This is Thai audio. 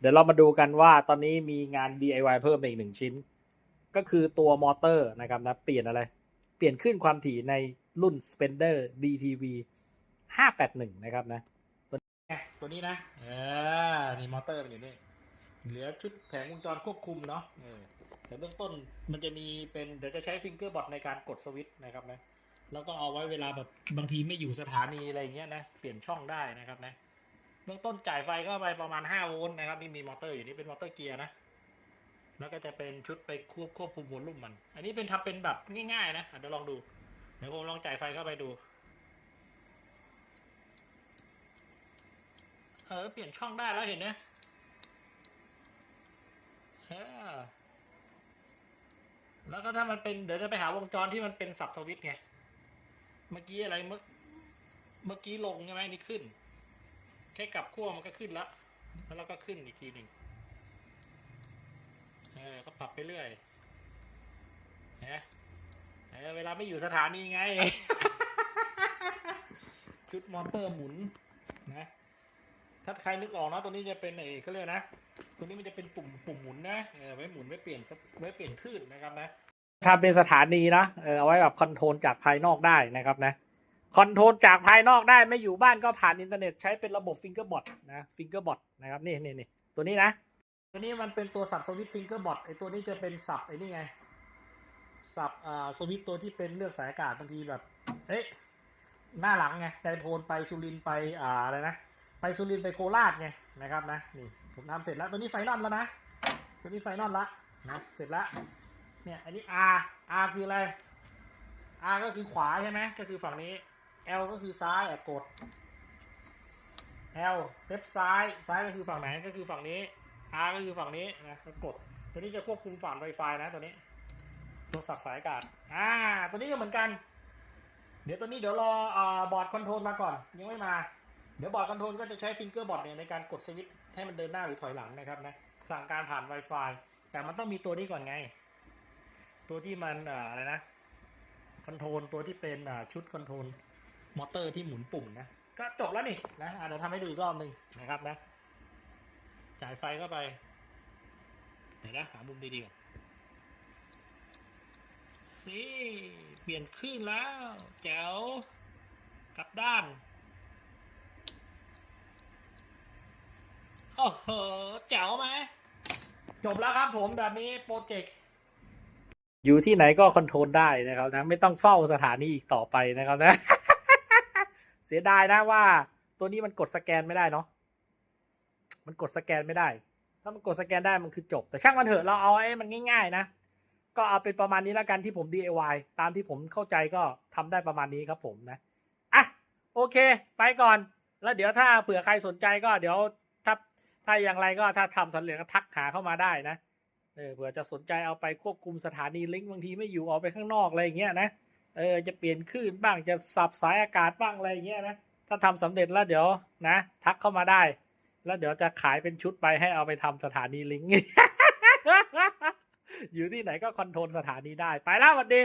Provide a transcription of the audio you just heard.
เดี๋ยวเรามาดูกันว่าตอนนี้มีงาน DIY เพิ่มมาอีกหนึ่งชิ้น ก็คือตัวมอเตอร์นะครับนะเปลี่ยนอะไร เปลี่ยนขึ้นความถี่ในรุ่น Spender DTV 581 นะครับนะตัวนี้ไงตัวนี้นะเออนี่มอเตอร์มันอยู่นี่เหลือชุดแผงวงจรควบคุมเนาะแต่เบื้องต้นมันจะมีเป็นเดี๋ยวจะใช้ฟิงเกอร์บอทในการกดสวิตช์นะครับนะแล้วก็เอาไว้เวลาแบบบางทีไม่อยู่สถานีอะไรเงี้ยนะ เปลี่ยนช่องได้นะครับนะ บื้องต้นจ่ายไฟเข้าไปประมาณ 5 โวลต์นะครับนี่มีมอเตอร์อยู่นี่เป็นมอเตอร์เกียร์นะ แล้วก็จะเป็นชุดไปควบควบคุมวอลลุ่มมัน อันนี้เป็นทำเป็นแบบง่ายๆนะเดี๋ยวลองดู เดี๋ยวผมลองจ่ายไฟเข้าไปดู เออเปลี่ยนช่องได้แล้วเห็นไหมเออแล้วก็ถ้ามันเป็นเดี๋ยวจะไปหาวงจรที่มันเป็นสับสวิตช์ไง เมื่อกี้อะไรเมื่อเมื่อกี้ลงใช่ไหมนี่ขึ้น แค่กลับขั้วมันก็ขึ้นล้วแล้วเราก็ขึ้นอีกทีหนึ่งเออก็ปรับไปเรื่อยนะเออเวลาไม่อยู่สถานีไง ชุดมอเตอร์หมุนนะถ้าใครนึกออกนะตัวนี้จะเป็นไอ้เขาเรียกนะตัวนี้มันจะเป็นปุ่มปุ่มหมุนนะเออไว้หมุนไว้เปลี่ยนไว้เปลี่ยนคลื่นนะครับนะทำเป็นสถานีนะเออเอาไว้แบบคอนโทรลจากภายนอกได้นะครับนะ คอนโทรลจากภายนอกได้ไม่อยู่บ้านก็ผ่านอินเทอร์เน็ตใช้เป็นระบบฟิงเกอร์บอทนะฟิงเกอร์บอทนะครับนี่นี่นี่ตัวนี้นะ ตัวนี้มันเป็นตัวสับสวิตฟิงเกอร์บอทไอตัวนี้จะเป็นสับไอ้นี่ไงสับอ่าสวิตตัวที่เป็นเลือกสายอากาศบางทีแบบเฮ้ยหน้าหลังไงไดโพนไปสุรินไปอ่าอะไรนะไปสุรินไปโคราชไงนะครับนะนี่ผมทำเสร็จแล้วตัวนี้ไฟนอลแล้วนะตัวนี้ไฟนอลละนะเสร็จแล้วเนี่ยอันนี้ R R คืออะไร R ก็คือขวาใช่ไหมก็คือฝั่งนี้ L ก็คือซ้ายอะกด L เล็บซ้ายซ้ายก็คือฝั่งไหนก็คือฝั่งนี้ R ก็คือฝั่งนี้นะก็กด ตัวนี้จะควบคุมฝั่ง Wi-Fi นะตัวนี้ตัวสับสายอากาศอ่าตัวนี้ก็เหมือนกัน เดี๋ยวตัวนี้เดี๋ยวรออ่าบอร์ดคอนโทรลมาก่อน ยังไม่มา เดี๋ยวบอร์ดคอนโทรลก็จะใช้ฟิงเกอร์บอร์ดเนี่ยในการกดสวิตช์ให้มันเดินหน้าหรือถอยหลังนะครับนะสั่งการผ่าน Wi-Fi แต่มันต้องมีตัวนี้ก่อนไง ตัวที่มันอ่าอะไรนะคอนโทรลตัวที่เป็นอ่าชุดคอนโทรล มอเตอร์ที่หมุนปุ่มนะ ก็จบแล้วนี่นะเดี๋ยวทำให้ดูอีกรอบหนึ่งนะครับนะ จ่ายไฟเข้าไปเดี๋ยวนะหามุมดีๆก่อนสิเปลี่ยนคลื่นแล้ว แจ๋วกลับด้าน โอ้โห แจ๋วไหม จบแล้วครับผมแบบนี้โปรเจกต์อยู่ที่ไหนก็คอนโทรลได้นะครับนะ ไม่ต้องเฝ้าสถานีอีกต่อไปนะครับนะ เสียดายนะว่า ตัวนี้มันกดสแกนไม่ได้เนาะมันกดสแกนไม่ได้ ถ้ามันกดสแกนได้มันคือจบ แต่ช่างมันเถอะเราเอาไอ้มันง่าย ๆ นะก็เอาเป็นประมาณนี้แล้วกันที่ผม DIY ตามที่ผมเข้าใจก็ทำได้ประมาณนี้ครับผมนะอะโอเค ไปก่อน แล้วเดี๋ยวถ้าเผื่อใครสนใจก็เดี๋ยวถ้าถ้าอย่างไรก็ถ้าทำสำเร็จก็ทักหาเข้ามาได้นะเออเผื่อจะสนใจเอาไปควบคุมสถานีลิงก์บางทีไม่อยู่ออกไปข้างนอกอะไรอย่างเงี้ยนะ เออจะเปลี่ยนคลื่นบ้างจะสับสายอากาศบ้างอะไรอย่างเงี้ยนะถ้าทำสำเร็จแล้วเดี๋ยวนะ ทักเข้ามาได้ แล้วเดี๋ยวจะขายเป็นชุดไปให้เอาไปทำสถานีลิงก์อยู่ที่ไหนก็คอนโทรลสถานีได้ไปแล้วสวัสดี